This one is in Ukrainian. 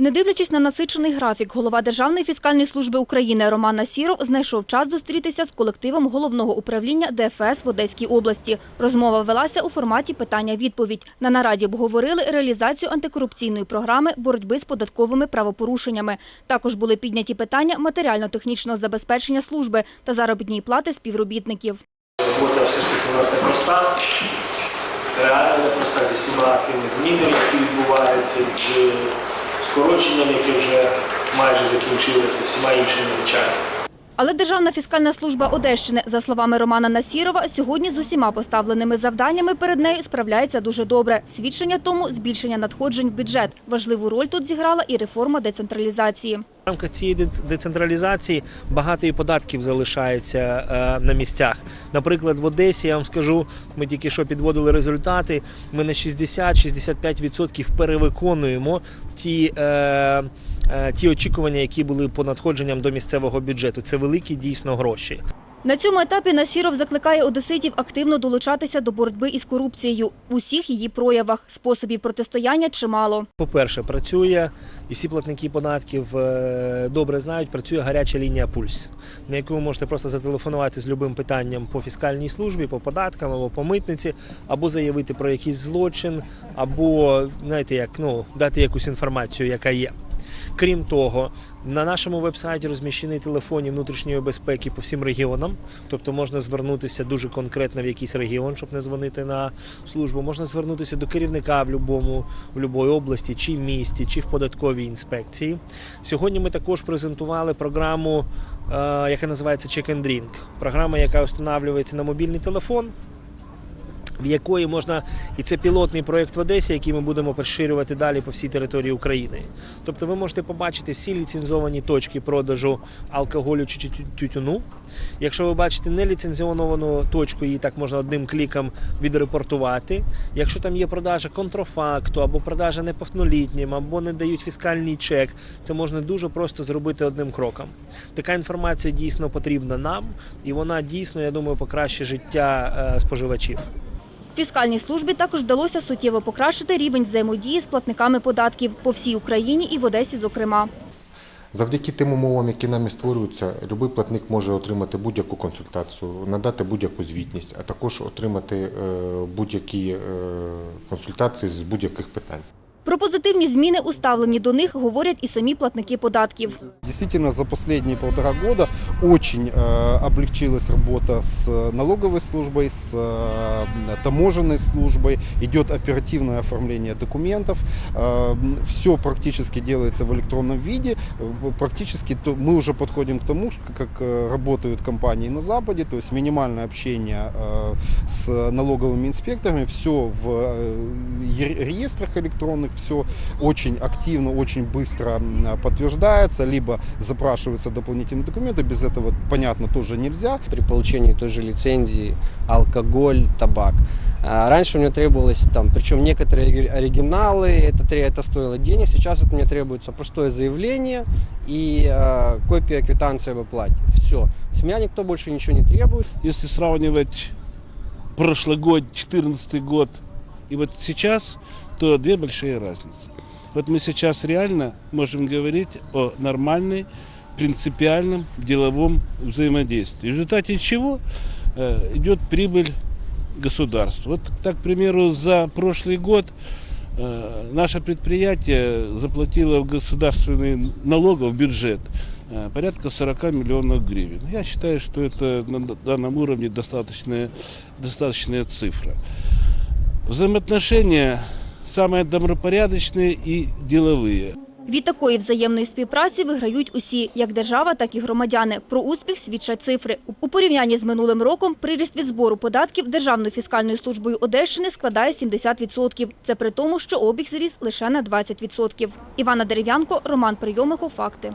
Не дивлячись на насичений графік, голова Державної фіскальної служби України Роман Насіров знайшов час зустрітися з колективом головного управління ДФС в Одеській області. Розмова велася у форматі питання-відповідь. На нараді обговорили реалізацію антикорупційної програми боротьби з податковими правопорушеннями. Також були підняті питання матеріально-технічного забезпечення служби та заробітної плати співробітників. Робота все ж таки у нас непроста, реально непроста зі всіма тими змінами, які відбуваються, з скороченням, які вже майже закінчилися, всіма іншими навчаннями. Але Державна фіскальна служба Одещини, за словами Романа Насірова, сьогодні з усіма поставленими завданнями перед нею справляється дуже добре. Свідчення тому – збільшення надходжень в бюджет. Важливу роль тут зіграла і реформа децентралізації. В рамках цієї децентралізації багато і податків залишається е, на місцях. Наприклад, в Одесі я вам скажу, ми тільки що підводили результати. Ми на 60-65% перевиконуємо ті, е, е, ті очікування, які були по надходженням до місцевого бюджету. Це великі дійсно гроші. На цьому етапі Насіров закликає одеситів активно долучатися до боротьби із корупцією в усіх її проявах. Способів протистояння чимало. По-перше, працює, і всі платники податків е, добре знають, працює гаряча лінія Пульс, на яку ви можете просто зателефонувати з любим питанням по фіскальній службі, по податкам або по митниці, або заявити про якийсь злочин, або знаєте, як ну дати якусь інформацію, яка є. Крім того, на нашому вебсайті розміщені телефони внутрішньої безпеки по всім регіонам. Тобто можна звернутися дуже конкретно в якийсь регіон, щоб не дзвонити на службу. Можна звернутися до керівника в будь-якому в будь-якій області, чи місті, чи в податковій інспекції. Сьогодні ми також презентували програму, е, яка називається Check and Drink. Програма, яка встановлюється на мобільний телефон в якої можна, і це пілотний проєкт в Одесі, який ми будемо поширювати далі по всій території України. Тобто ви можете побачити всі ліцензовані точки продажу алкоголю чи тю- тютюну. Якщо ви бачите неліцензіоновану точку, її так можна одним кліком відрепортувати. Якщо там є продажа контрафакту або продажа неповнолітнім, або не дають фіскальний чек, це можна дуже просто зробити одним кроком. Така інформація дійсно потрібна нам, і вона дійсно, я думаю, покращить життя е, споживачів. Фіскальній службі також вдалося суттєво покращити рівень взаємодії з платниками податків по всій Україні і в Одесі, зокрема. Завдяки тим умовам, які нами створюються, будь-який платник може отримати будь-яку консультацію, надати будь-яку звітність, а також отримати е, будь-які е, консультації з будь-яких питань. Про позитивні зміни, уставлені до них, говорять і самі платники податків. Действительно, за последние полтора года очень э, облегчилась работа с налоговой службой, с э, таможенной службой, идет оперативное оформление документов, э, все практически делается в электронном виде, Э, практически то, мы уже подходим к тому, ш- как э, работают компании на Западе, то есть минимальное общение э, с налоговыми инспекторами, все в э, е- реестрах электронных, все очень активно, очень быстро подтверждается, либо запрашиваются дополнительные документы, без этого, понятно, тоже нельзя. при получении той же лицензии алкоголь, табак. А Раньше мне требовалось там, причем некоторые ори- оригиналы, это, это стоило денег, сейчас от меня требуется простое заявление и э, копия квитанции об оплате. Все. С меня никто больше ничего не требует. если сравнивать прошлый год, 2014 год и вот сейчас, то две большие разницы. Вот мы сейчас реально можем говорить о нормальной, принципиальном деловом взаимодействии. В результате чего э, идет прибыль государству. Вот так, к примеру, за прошлый год э, наше предприятие заплатило в государственный налогов бюджет э, порядка 40 миллионов гривен. Я считаю, что это на данном уровне достаточная, достаточная цифра. Взаимоотношения самые добропорядочные и деловые. Від такої взаємної співпраці виграють усі, як держава, так і громадяни. Про успіх свідчать цифри. У порівнянні з минулим роком приріст від збору податків Державною фіскальною службою Одещини складає 70%. Це при тому, що обіг зріс лише на 20%. Івана Дерев'янко, Роман Прийомихов. Факти.